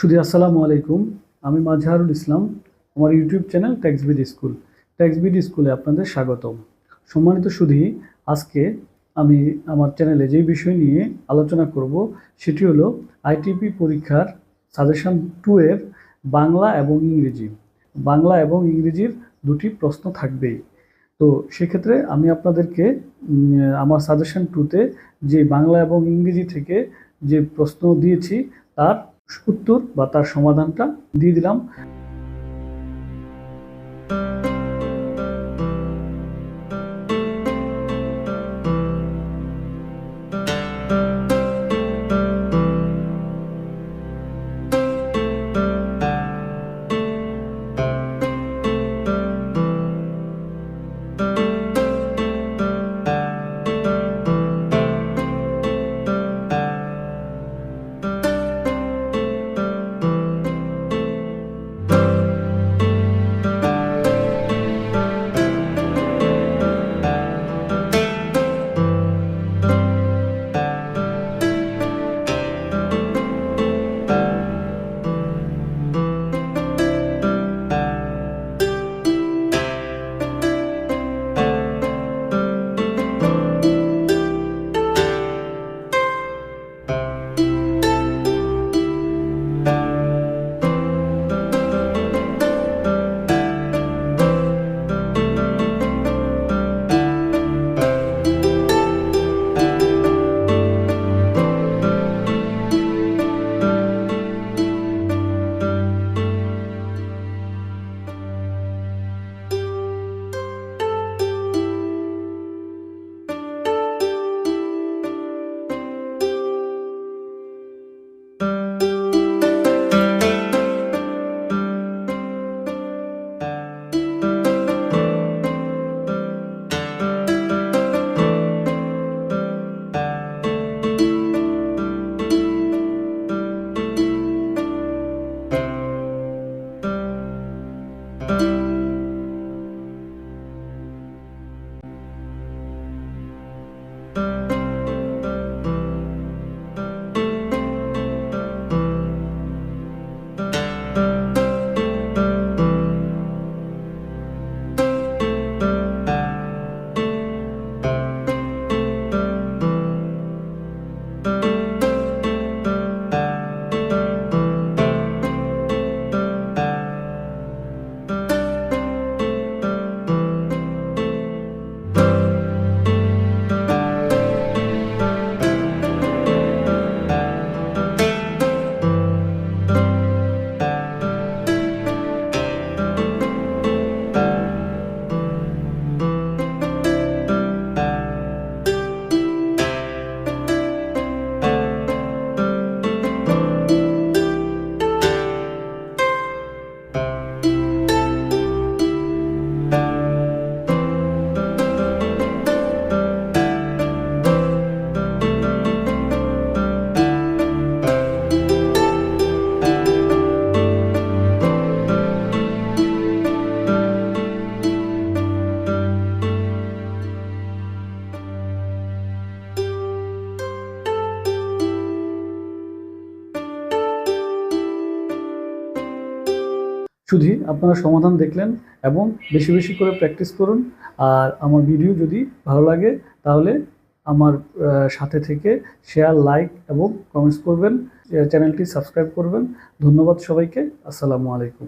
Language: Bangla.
শুধু আসসালামু আলাইকুম। আমি মাজহারুল ইসলাম, আমার YouTube channel TaxBD School TaxBD স্কুলে আপনাদের স্বাগতম। সম্মানিত সুধী, আজকে আমি আমার চ্যানেলে যে বিষয় নিয়ে আলোচনা করব, সেটি হলো আইটিপি পরীক্ষার সাজেশন টু এর বাংলা এবং ইংরেজি। বাংলা এবং ইংরেজির দুটি প্রশ্ন থাকবেই। তো সেক্ষেত্রে আমি আপনাদেরকে আমার সাজেশন টুতে যে বাংলা এবং ইংরেজি থেকে যে প্রশ্ন দিয়েছি, তার উত্তর বা তার সমাধানটা দিয়ে দিলাম। শুধু আপনারা সমাধান দেখলেন এবং বেশি বেশি করে প্র্যাকটিস করুন। আর আমার ভিডিও যদি ভালো লাগে, তাহলে আমার সাথে থেকে শেয়ার লাইক এবং কমেন্টস করবেন। চ্যানেলটি সাবস্ক্রাইব করবেন। ধন্যবাদ সবাইকে। আসসালামু আলাইকুম।